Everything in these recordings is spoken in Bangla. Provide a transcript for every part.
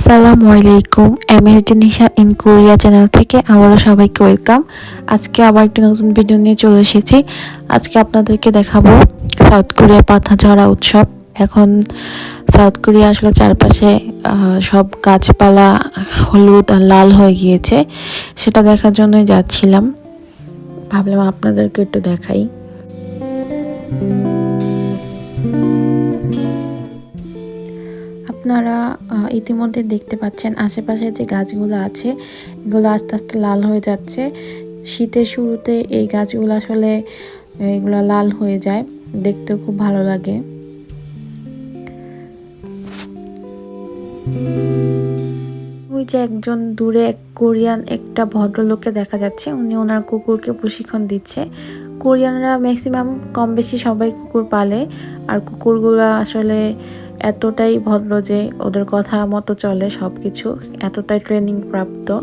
আসসালামু আলাইকুম MSD Nisha in Korea channel থেকে আবারও সবাইকে ওয়েলকাম আজকে আবার একটি নতুন ভিডিও নিয়ে চলে এসেছি। আজকে আপনাদেরকে দেখাবো সাউথ কোরিয়া পাতা ঝরা উৎসব। এখন সাউথ কোরিয়া আসলে চারপাশে সব গাছপালা হলুদ আর লাল হয়ে গিয়েছে। সেটা দেখার জন্যই যাচ্ছিলাম। ভাবলাম আপনাদেরকে একটু দেখাই। আপনারা ইতিমধ্যে দেখতে পাচ্ছেন আশেপাশে যে গাছগুলো আছে, এগুলো আস্তে আস্তে লাল হয়ে যাচ্ছে। শীতের শুরুতে এই গাছগুলো আসলে, এগুলো লাল হয়ে যায়। দেখতেও খুব ভালো লাগে। ওই যে একজন দূরে এক কোরিয়ান, একটা ভদ্রলোককে দেখা যাচ্ছে। উনি ওনার কুকুরকে প্রশিক্ষণ দিচ্ছে। কোরিয়ানরা ম্যাক্সিমাম কম বেশি সবাই কুকুর পালে। আর কুকুরগুলো আসলে এতটাই ভদ্র যে ওদের কথা মতো চলে সব কিছু এতটাই ট্রেনিং প্রাপ্ত।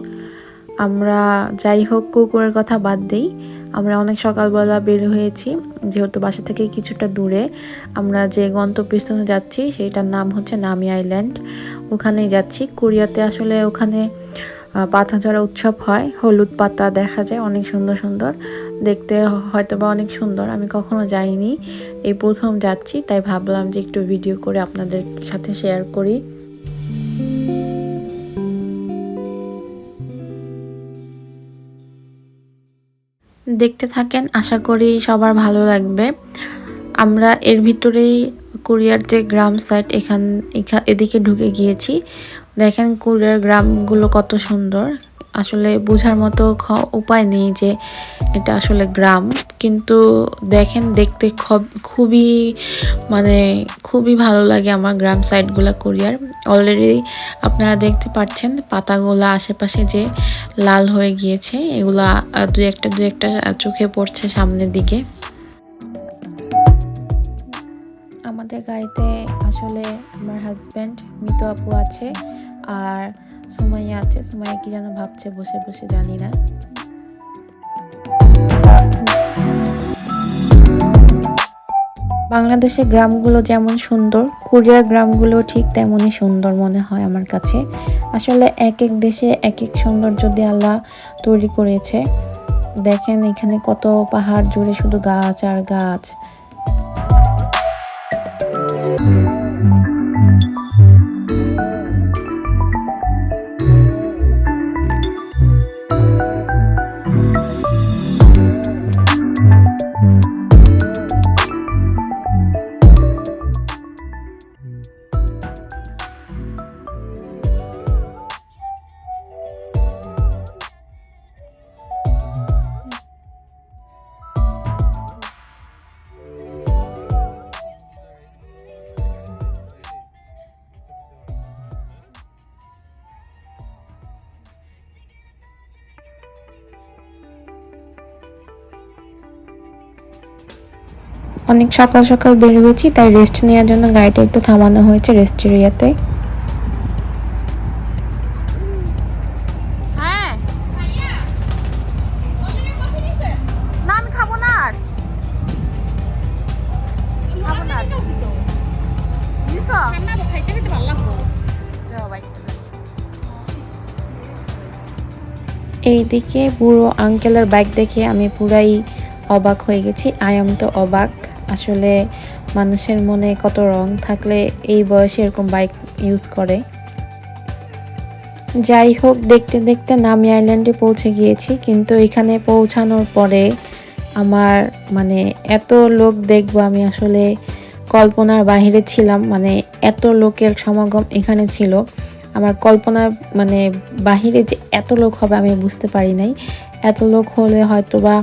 আমরা যাই হোক কুকুরের কথা বাদ দিই। আমরা অনেক সকালবেলা বের হয়েছি, যেহেতু বাসা থেকে কিছুটা দূরে। আমরা যে গন্তব্যস্থানে যাচ্ছি, সেইটার নাম হচ্ছে নামি আইল্যান্ড। ওখানেই যাচ্ছি। কোরিয়াতে আসলে ওখানে আহ, পাতা ঝরা উৎসব হয় হলুদ পাতা দেখা যায় অনেক সুন্দর সুন্দর। দেখতে হয়তো বা অনেক সুন্দর আমি কখনো যাইনি এই প্রথম যাচ্ছি তাই ভাবলাম যে একটু ভিডিও করে আপনাদের সাথে শেয়ার করি। দেখতে থাকেন আশা করি সবার ভালো লাগবে। আমরা এর ভিতরেই কোরিয়ার যে গ্রাম সাইট এখান এখা- এদিকে ঢুকে গিয়েছি। দেখেন কোরিয়ার গ্রামগুলো কত সুন্দর। আসলে বোঝার মতো উপায় নেই যে এটা আসলে গ্রাম। কিন্তু দেখেন দেখতে খব- খুবই মানে খুবই ভালো লাগে আমার গ্রাম সাইডগুলো কোরিয়ার। অলরেডি আপনারা দেখতে পাচ্ছেন পাতাগুলো আশেপাশে যে লাল হয়ে গিয়েছে, এগুলা দু একটা দু একটা চোখে পড়ছে সামনের দিকে। আমাদের গাড়িতে আসলে আমার হাজব্যান্ড মিতু আপু আছে। আর সুমাইয়া আছে, সুমাইয়া কি যেন ভাবছে, বসে বসে জানি না। বাংলাদেশের গ্রামগুলো যেমন সুন্দর, কোরিয়ার গ্রামগুলো ঠিক তেমনই সুন্দর মনে হয় আমার কাছে। আসলে এক এক দেশে এক এক সৌন্দর্য দিয়ে আল্লাহ তৈরি করেছে। দেখেন এখানে কত পাহাড় জুড়ে শুধু গাছ আর গাছ। অনেক সকাল সকাল বের হয়েছি তাই রেস্ট নেওয়ার জন্য গাড়িটা একটু থামানো হয়েছে রেস্ট এরিয়াতে হ্যাঁ। এইদিকে বুড়ো আঙ্কেলের বাইক দেখে আমি পুরাই অবাক হয়ে গেছি আয়াম তো অবাক। আসলে মানুষের মনে কত রং থাকলে এই বয়সে এরকম বাইক ইউজ করে। যাই হোক, দেখতে দেখতে নামি আইল্যান্ডে পৌঁছে গিয়েছি, কিন্তু এখানে পৌঁছানোর পরে আমার মানে এত লোক দেখব আমি আসলে কল্পনার বাহিরে ছিলাম মানে এত লোকের সমাগম এখানে ছিল। আমার কল্পনা মানে বাহিরে যে এত লোক হবে আমি বুঝতে পারি নাই। এত লোক হলে হয়তো বা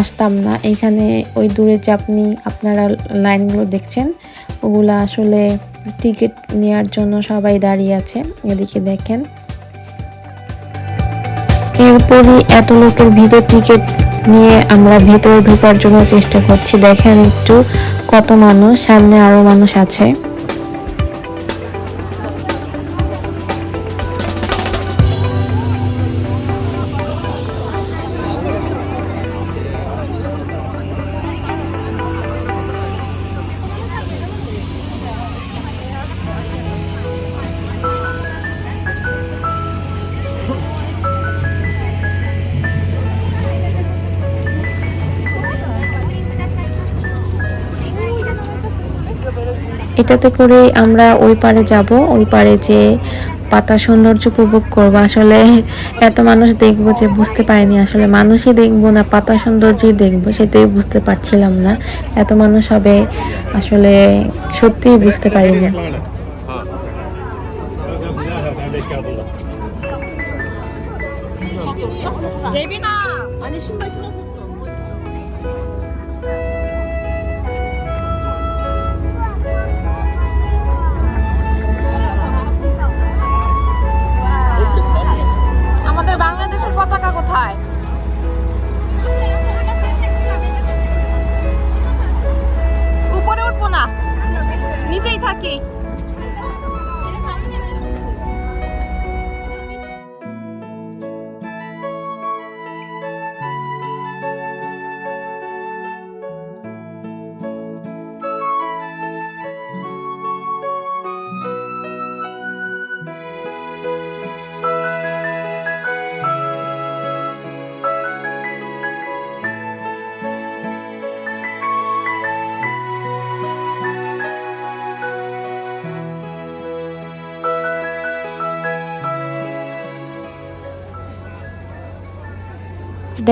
আসতাম না। এখানে ওই দূরে যে আপনি, আপনারা লাইনগুলো দেখছেন, ওগুলো আসলে টিকিট নেওয়ার জন্য সবাই দাঁড়িয়ে আছে। এদিকে দেখেন। এরপরই এত লোকের ভিড়ে টিকিট নিয়ে আমরা ভেতরে ঢোকার জন্য চেষ্টা করছি। দেখেন একটু কত মানুষ, সামনে আরও মানুষ আছে। এটাতে করে আমরা ওই পারে যাব ওই পারে যে পাতা সৌন্দর্য উপভোগ করবো আসলে এত মানুষ দেখবো যে বুঝতে পারিনি আসলে মানুষই দেখবো না পাতা সৌন্দর্যই দেখবো সেটাই বুঝতে পারছিলাম না এত মানুষ হবে আসলে সত্যিই বুঝতে পারিনি 예빈아 아니 신발 신었었어 কোথায়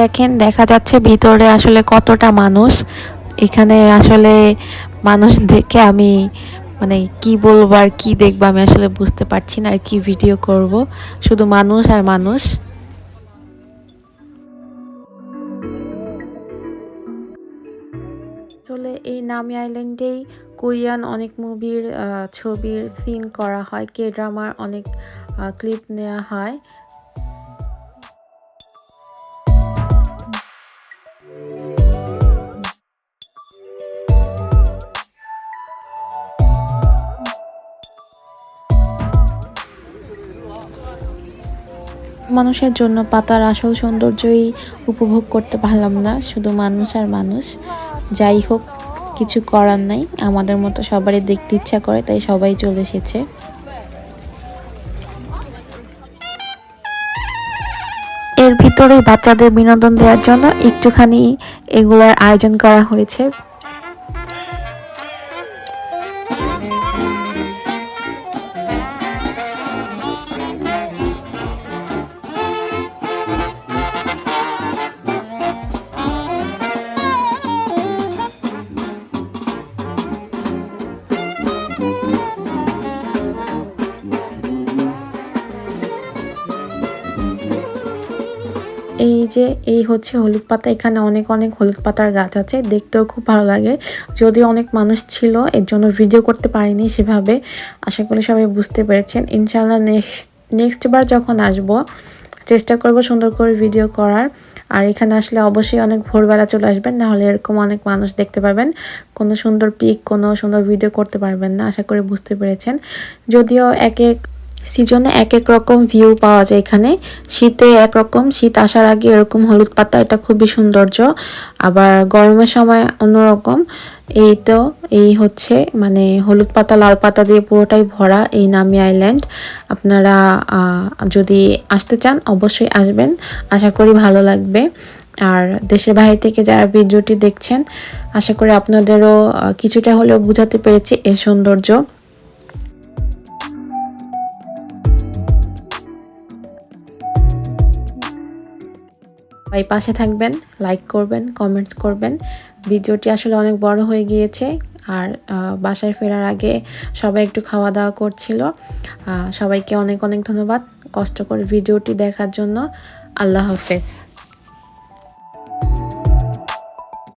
দেখেন, দেখা যাচ্ছে ভিতরে আসলে কতটা মানুষ। এখানে আসলে মানুষ দেখে আমি মানে কি বলব আর কি দেখব আমি আসলে বুঝতে পারছি না আর কি ভিডিও করব। শুধু মানুষ আর মানুষ। আসলে এই নামি আইল্যান্ডেই কোরিয়ান অনেক মুভির ছবির সিন করা হয় কে ড্রামার অনেক ক্লিপ নেওয়া হয়। মানুষের জন্য পাতার আসল সৌন্দর্যই উপভোগ করতে পারলাম না, শুধু মানুষ আর মানুষ। যাই হোক, কিছু করার নাই, আমাদের মতো সবারই দেখতে ইচ্ছা করে, তাই সবাই চলে এসেছে। এর ভিতরে বাচ্চাদের বিনোদন দেওয়ার জন্য একটুখানি এগুলার আয়োজন করা হয়েছে। এই যে, এই হচ্ছে হলুদ পাতা। এখানে অনেক অনেক হলুদ পাতার গাছ আছে। দেখতেও খুব ভালো লাগে। যদিও অনেক মানুষ ছিল, এর জন্য ভিডিও করতে পারিনি সেভাবে। আশা করি সবাই বুঝতে পেরেছেন। ইনশাল্লাহ নেক্সট নেক্সট বার যখন আসব, চেষ্টা করব সুন্দর করে ভিডিও করার। আর এখানে আসলে অবশ্যই অনেক ভোরবেলা চলে আসবেন, নাহলে এরকম অনেক মানুষ দেখতে পাবেন। কোনো সুন্দর পিক, কোনো সুন্দর ভিডিও করতে পারবেন না, আশা করি বুঝতে পেরেছেন। যদিও এক এক সিজনে এক এক রকম ভিউ পাওয়া যায় এখানে। শীতে একরকম শীত আসার আগে এরকম হলুদ পাতা, এটা খুবই সৌন্দর্য। আবার গরমের সময় অন্যরকম এই তো, এই হচ্ছে মানে হলুদ পাতা, লাল পাতা দিয়ে পুরোটাই ভরা এই নামি আইল্যান্ড আপনারা যদি আসতে চান, অবশ্যই আসবেন। আশা করি ভালো লাগবে। আর দেশের বাইরে থেকে যারা ভিডিওটি দেখছেন, আশা করি আপনাদেরও কিছুটা হলেও বুঝাতে পেরেছি এর সৌন্দর্য। ভাই পাশে থাকবেন লাইক করবেন কমেন্টস করবেন। ভিডিওটি আসলে অনেক বড় হয়ে গিয়েছে আর বাসায় ফেরার আগে সবাই একটু খাওয়া দাওয়া করছিল। সবাইকে অনেক অনেক ধন্যবাদ কষ্ট করে ভিডিওটি দেখার জন্য। আল্লাহ হাফেজ।